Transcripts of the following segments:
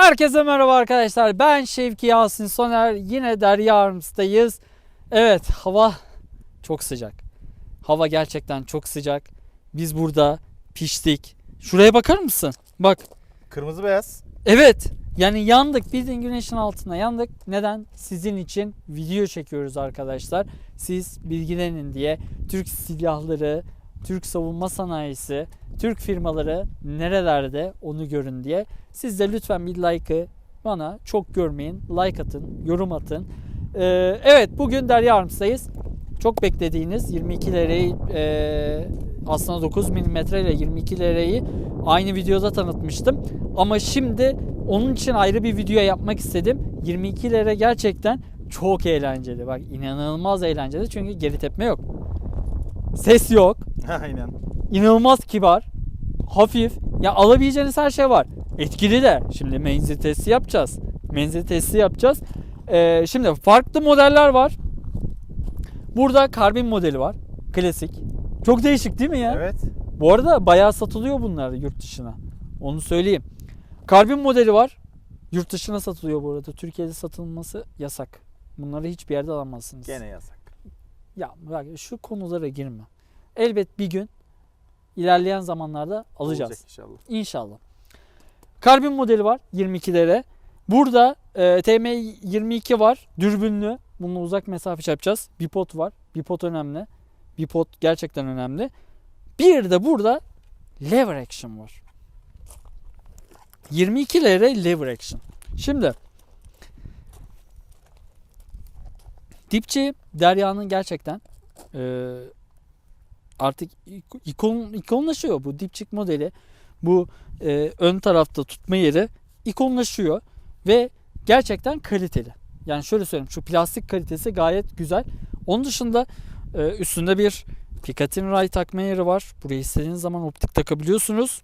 Herkese merhaba arkadaşlar. Ben Şevki Yasin Soner. Yine Derya Arms'tayız. Evet hava çok sıcak. Hava gerçekten çok sıcak. Biz burada piştik. Şuraya bakar mısın? Bak. Kırmızı beyaz. Evet. Yani yandık. Bildiğin güneşin altında yandık. Neden? Sizin için video çekiyoruz arkadaşlar. Siz bilgilenin diye Türk silahları, Türk savunma sanayisi, Türk firmaları nerelerde onu görün diye. Siz de lütfen bir like'ı bana çok görmeyin. Like atın, yorum atın. Ee, evet bugün Derya Arms'tayız. Çok beklediğiniz 22 lirayı e, aslında 9 mm ile 22 lirayı aynı videoda tanıtmıştım. Ama şimdi onun için ayrı bir video yapmak istedim. 22 lira gerçekten çok eğlenceli. Bak inanılmaz eğlenceli çünkü geri tepme yok. Ses yok. Aynen. İnanılmaz kibar. Hafif. Ya alabileceğiniz her şey var. Etkili de. Şimdi menzil testi yapacağız. Menzil testi yapacağız. Ee, şimdi farklı modeller var. Burada karbin modeli var. Klasik. Çok değişik değil mi ya? Evet. Bu arada bayağı satılıyor bunlar yurt dışına. Onu söyleyeyim. Karbin modeli var. Yurt dışına satılıyor bu arada. Türkiye'de satılması yasak. Bunları hiçbir yerde alamazsınız. Gene yasak. Ya bak şu konulara girme. Elbet bir gün ilerleyen zamanlarda alacağız. Olacak inşallah. İnşallah. Karbin modeli var 22'lere. Burada e, TM22 var. Dürbünlü. Bununla uzak mesafe yapacağız. Bipod var. Bipod önemli. Bipod gerçekten önemli. Bir de burada lever action var. 22 lira lever action. Şimdi dipçi Derya'nın gerçekten e, artık ik- ikon ikonlaşıyor bu dipçik modeli. Bu e, ön tarafta tutma yeri ikonlaşıyor ve gerçekten kaliteli. Yani şöyle söyleyeyim şu plastik kalitesi gayet güzel. Onun dışında e, üstünde bir Picatinny ray takma yeri var. Buraya istediğiniz zaman optik takabiliyorsunuz.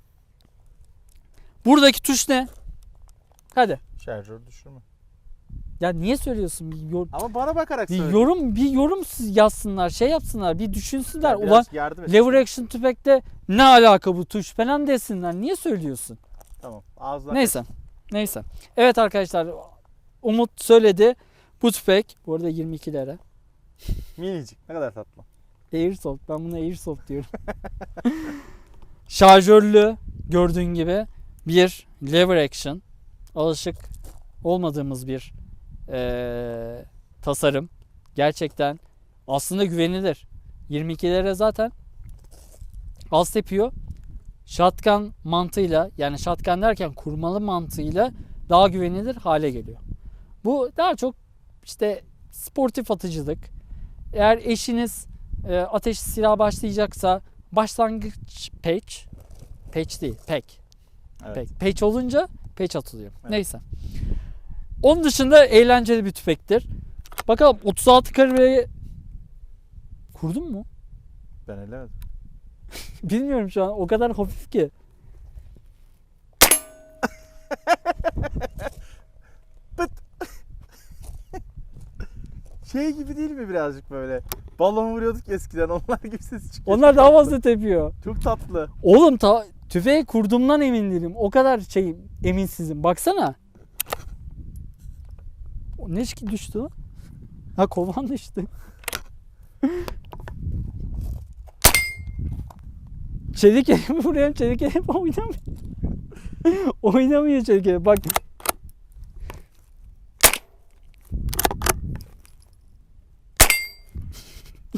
Buradaki tuş ne? Hadi. Şarjör düşürme. Ya niye söylüyorsun? Bir, yor- Ama bana bakarak bir söyle. yorum bir yorum yazsınlar, şey yapsınlar, bir düşünsünler. Ya Ulan biraz yardım et. lever action tüfekte ne alaka bu tuş falan desinler. Niye söylüyorsun? Tamam. Ağzına Neyse. Neyse. Evet arkadaşlar Umut söyledi. Bu tüfek bu arada 22 lira. Minicik. Ne kadar tatlı. Airsoft. Ben buna Airsoft diyorum. Şarjörlü gördüğün gibi bir lever action. Alışık olmadığımız bir eee, tasarım. Gerçekten aslında güvenilir. 22 lira zaten az tepiyor. Shotgun mantığıyla yani shotgun derken kurmalı mantığıyla daha güvenilir hale geliyor. Bu daha çok işte sportif atıcılık. Eğer eşiniz e, ateş silah başlayacaksa başlangıç patch patch değil pack Evet. Patch olunca patch atılıyor. Evet. Neyse. Onun dışında eğlenceli bir tüfektir. Bakalım 36 kalibre kurdun mu? Ben ellemedim. Bilmiyorum şu an. O kadar hafif ki. Şey gibi değil mi birazcık böyle? Balon vuruyorduk eskiden onlar gibi ses çıkıyor. Onlar daha fazla tepiyor. Çok tatlı. Oğlum ta tüfeği kurduğumdan emin değilim. O kadar şey eminsizim. Baksana. Ne ki düştü? Ha kovan düştü. çelik elimi vuruyorum. Çelik elim oynamıyor. oynamıyor çelik elim. Bak.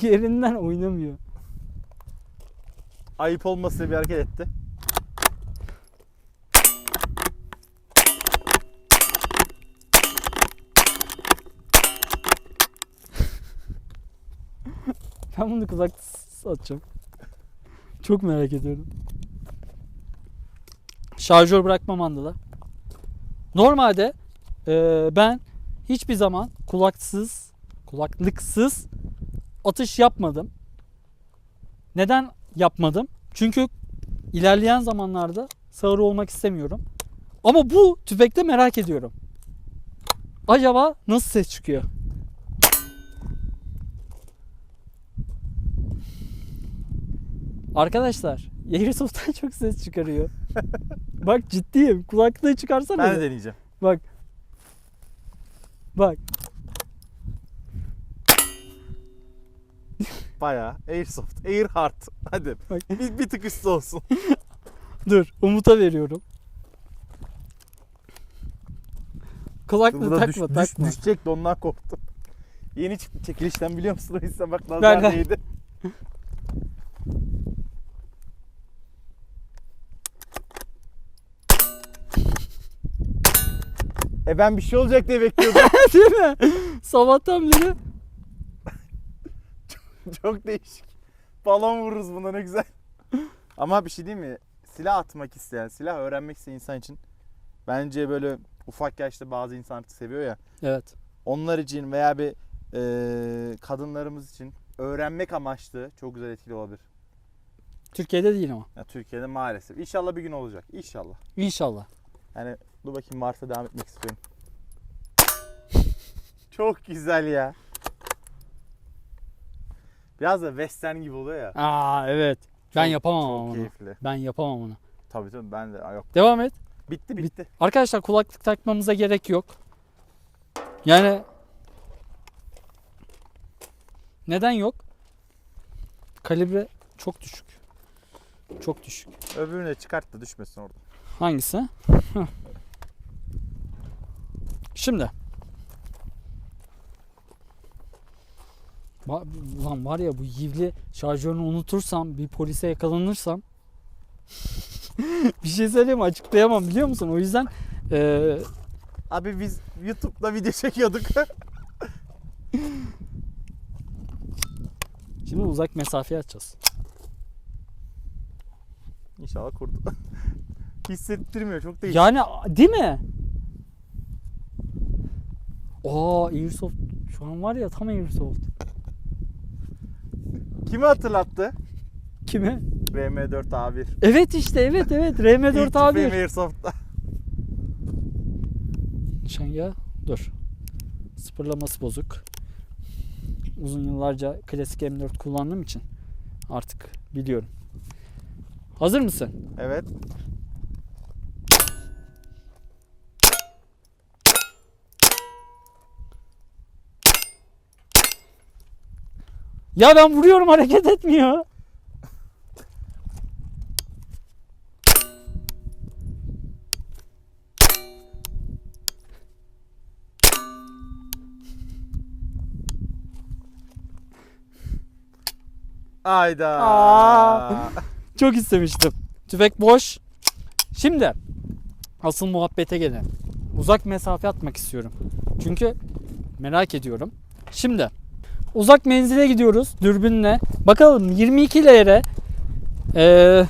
Yerinden oynamıyor. Ayıp olmasın diye bir hareket etti. Ben bunu kulak atacağım. Çok merak ediyorum. Şarjör bırakma mandalı. Normalde e, ben hiçbir zaman kulaksız, kulaklıksız atış yapmadım. Neden yapmadım? Çünkü ilerleyen zamanlarda sağır olmak istemiyorum. Ama bu tüfekte merak ediyorum. Acaba nasıl ses çıkıyor? Arkadaşlar Airsoft'tan çok ses çıkarıyor. Bak ciddiyim. Kulaklığı çıkarsana. Ben de deneyeceğim. Bak. Bak. Bayağı Airsoft, Air Hard. Hadi Bak. bir, bir tık üstü olsun. Dur. Umut'a veriyorum. Kulaklığı takma düş, düş, takma. düşecek de ondan korktum. Yeni çıktı çekilişten biliyor musun? O yüzden bak nazar değdi. E ben bir şey olacak diye bekliyordum. Değil mi? Sabahtan beri. Çok değişik. Balon vururuz buna ne güzel. Ama bir şey değil mi? Silah atmak isteyen, silah öğrenmek isteyen insan için bence böyle ufak yaşta bazı insan artık seviyor ya. Evet. Onlar için veya bir e, kadınlarımız için öğrenmek amaçlı çok güzel etkili olabilir. Türkiye'de değil ama. Ya Türkiye'de maalesef. İnşallah bir gün olacak. İnşallah. İnşallah. Yani dur bakayım Mars'a devam etmek istiyorum. Çok güzel ya. Biraz da western gibi oluyor ya. Aa evet. Ben Çok- yapamam Çok ama onu. keyifli. Ben yapamam onu. Tabii tabii ben de yok. Devam et. Bitti bitti. Arkadaşlar kulaklık takmamıza gerek yok. Yani neden yok? Kalibre çok düşük. Çok düşük. Öbürünü de çıkart da düşmesin orada. Hangisi? Şimdi. Ulan var ya bu yivli şarjörünü unutursam bir polise yakalanırsam bir şey söyleyeyim açıklayamam biliyor musun? O yüzden eee, Abi biz YouTube'da video çekiyorduk. şimdi uzak mesafeye açacağız. İnşallah kurdu. Hissettirmiyor çok değişik. Yani değil mi? Aa Airsoft şu an var ya tam Airsoft. Kimi hatırlattı? Kimi? RM4A1. Evet işte evet evet RM4 İlk Airsoft'ta. Nişanga dur. Sıfırlaması bozuk. Uzun yıllarca klasik M4 kullandığım için artık biliyorum. Hazır mısın? Evet. Ya ben vuruyorum hareket etmiyor. Ayda. Aa. Çok istemiştim. Tüfek boş. Şimdi asıl muhabbete gelelim. Uzak mesafe atmak istiyorum. Çünkü merak ediyorum. Şimdi uzak menzile gidiyoruz dürbünle. Bakalım 22 LR eee,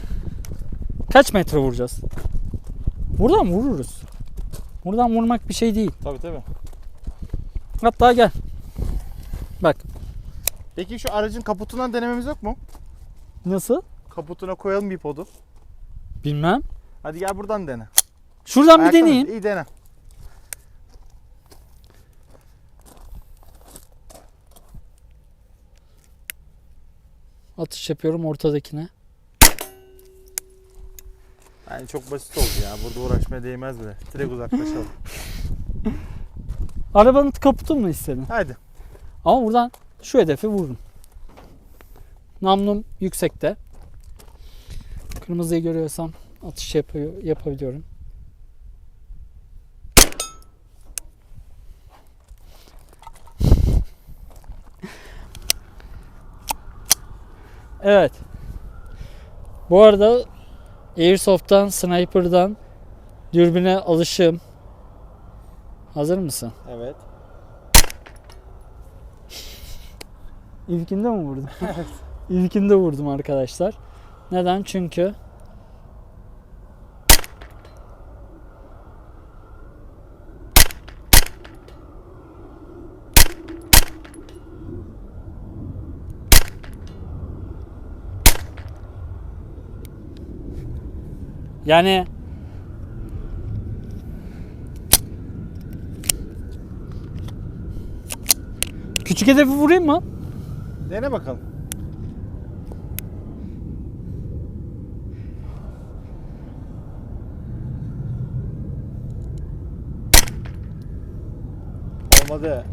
kaç metre vuracağız? Buradan vururuz. Buradan vurmak bir şey değil. Tabii tabii. Hatta gel. Bak Peki şu aracın kaputundan denememiz yok mu? nasıl? Kaputuna koyalım bir podu. Bilmem. Hadi gel buradan dene. Şuradan bir Ayakta mısın? deneyeyim. İyi dene. Atış yapıyorum ortadakine. Yani çok basit oldu ya. Burada uğraşmaya değmez bile. Direkt uzaklaşalım. Arabanın kaputu mu istedin? Hadi. Ama buradan şu hedefi vururum. Namlum yüksekte. Kırmızıyı görüyorsam atış yapıyor, yapabiliyorum. Evet. Bu arada Airsoft'tan, Sniper'dan dürbüne alışım. Hazır mısın? Evet. İlkinde mi vurdum? İlkinde vurdum arkadaşlar. Neden? Çünkü yani küçük hedefi vurayım mı? Dene bakalım. Olmadı.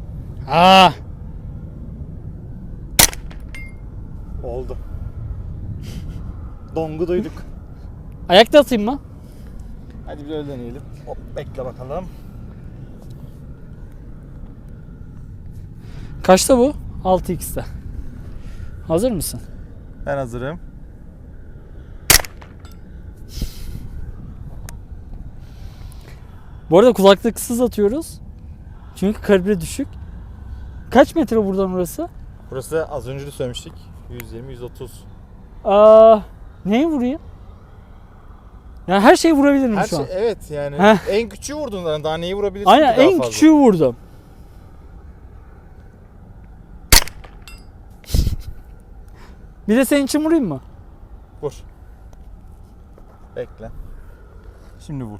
Aa, Oldu. Dongu duyduk. ayakta atayım mı? Hadi bir öyle deneyelim. Hop bekle bakalım. Kaçta bu? 6x'te. Hazır mısın? Ben hazırım. Bu arada kulaklıksız atıyoruz. Çünkü kalibre düşük. Kaç metre buradan orası? Burası az önce de söylemiştik. 120 130. Aa, neyi vurayım? Yani her şeyi vurabilirim Her şu şey an. evet yani Heh. en küçüğü vurdun zaten daha neyi vurabilirsin Aynen daha en fazla? küçüğü vurdum. Bir de senin için vurayım mı? Vur. Bekle. Şimdi vur.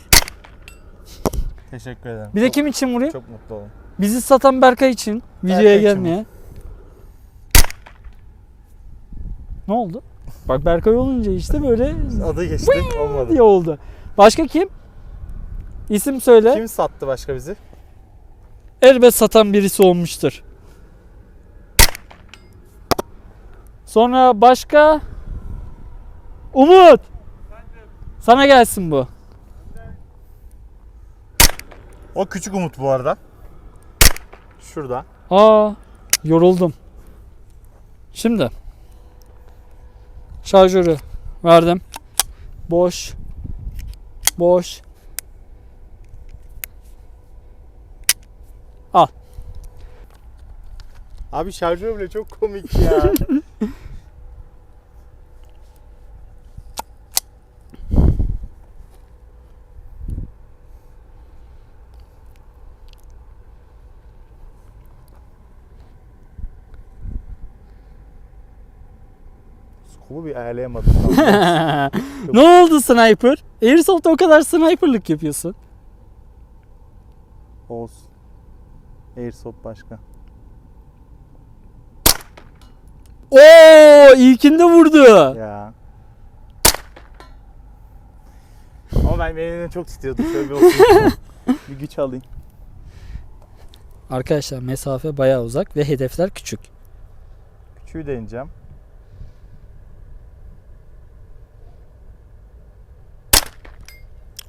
Teşekkür ederim. Bir de Çok- kim için vurayım? Çok mutlu oldum. Bizi satan Berkay için. Videoya Berkay için gelmeye. Ne oldu? Bak Berkay olunca işte böyle Adı geçti olmadı. diye oldu. Başka kim? İsim söyle. Kim sattı başka bizi? Elbet satan birisi olmuştur. Sonra başka Umut. Sana gelsin bu. O küçük Umut bu arada. Şurada. Aa, yoruldum. Şimdi şarjörü verdim. Boş. Boş. Abi şarjör bile çok komik ya. Bir ayarlayamadım. ne oldu sniper? Airsoft'ta o kadar sniperlık yapıyorsun. Olsun. Airsoft başka. Oo, ilkinde vurdu. Ya. Ama ben benim çok titriyordu. Şöyle bir bir güç alayım. Arkadaşlar mesafe bayağı uzak ve hedefler küçük. Küçüğü deneyeceğim.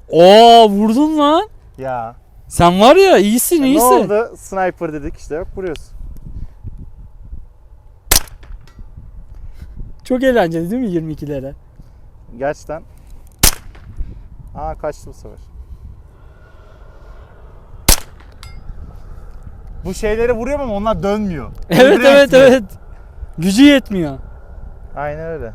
Oo, vurdun lan. Ya. Sen var ya iyisin Ne iyisin. oldu? Sniper dedik işte. Yok vuruyoruz. Çok eğlenceli değil mi 22'lere? Gerçekten. Aa kaçtı bu sefer. Bu şeylere vuruyorum ama onlar dönmüyor. Evet Öbürü evet etmiyor. evet. Gücü yetmiyor. Aynen öyle.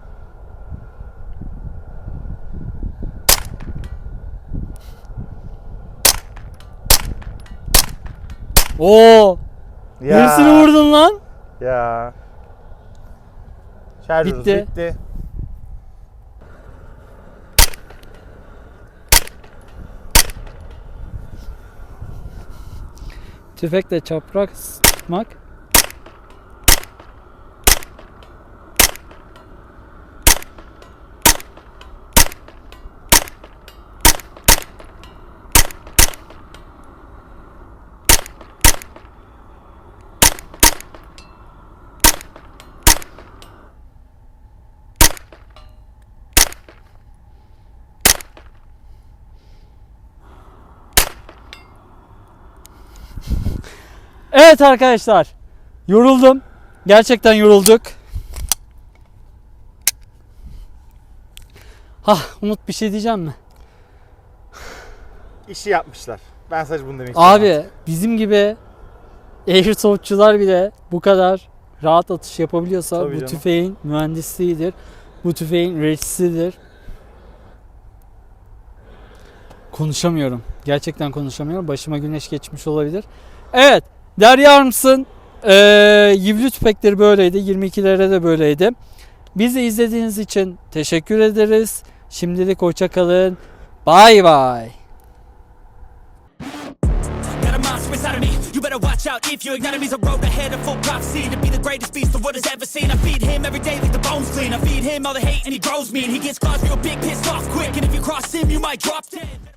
Oo, Ya. hepsini vurdun lan. Ya. Şarjörümüz Bitti. bitti. Tüfekle çaprak sıkmak. Evet arkadaşlar. Yoruldum. Gerçekten yorulduk. Hah Umut bir şey diyeceğim mi? İşi yapmışlar. Ben sadece bunu demek istiyorum. Abi bizim gibi airsoftçular bile bu kadar rahat atış yapabiliyorsa Tabii bu canım. tüfeğin mühendisliğidir. Bu tüfeğin üreticisidir. Konuşamıyorum. Gerçekten konuşamıyorum. Başıma güneş geçmiş olabilir. Evet. Derya Arms'ın eee yivli tüfekleri böyleydi. 22'lere de böyleydi. Bizi izlediğiniz için teşekkür ederiz. Şimdilik hoşça kalın. Bye bye. Got a monster inside of me. You better watch out if your enemy's a road ahead of full prophecy to be the greatest beast the world has ever seen. I feed him every day like the bones clean. I feed him all the hate and he grows me he gets claws real big, pissed off quick. And if you cross him, you might drop dead.